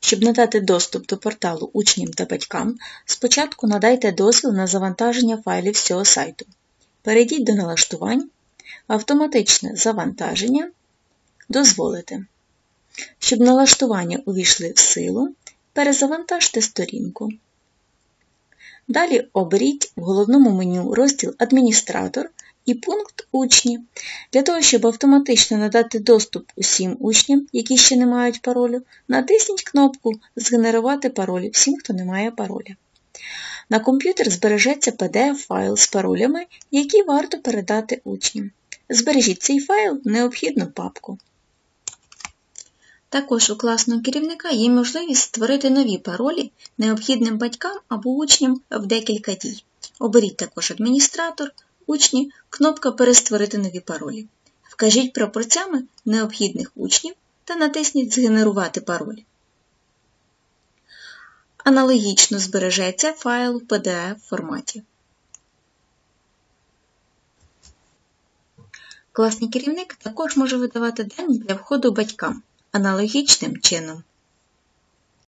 Щоб надати доступ до порталу учням та батькам, спочатку надайте дозвіл на завантаження файлів з цього сайту. Перейдіть до налаштувань, автоматичне завантаження, дозволити. Щоб налаштування увійшли в силу, перезавантажте сторінку. Далі оберіть в головному меню розділ Адміністратор і пункт Учні. Для того, щоб автоматично надати доступ усім учням, які ще не мають паролю, натисніть кнопку Згенерувати пароль всім, хто не має пароля. На комп'ютер збережеться PDF-файл з паролями, які варто передати учням. Збережіть цей файл в необхідну папку. Також у класного керівника є можливість створити нові паролі необхідним батькам або учням в декілька дій. Оберіть також адміністратор, учні, кнопка Перестворити нові паролі. Вкажіть пропорцями необхідних учнів та натисніть Згенерувати пароль. Аналогічно збережеться файл в PDF форматі. Класний керівник також може видавати дані для входу батькам аналогічним чином.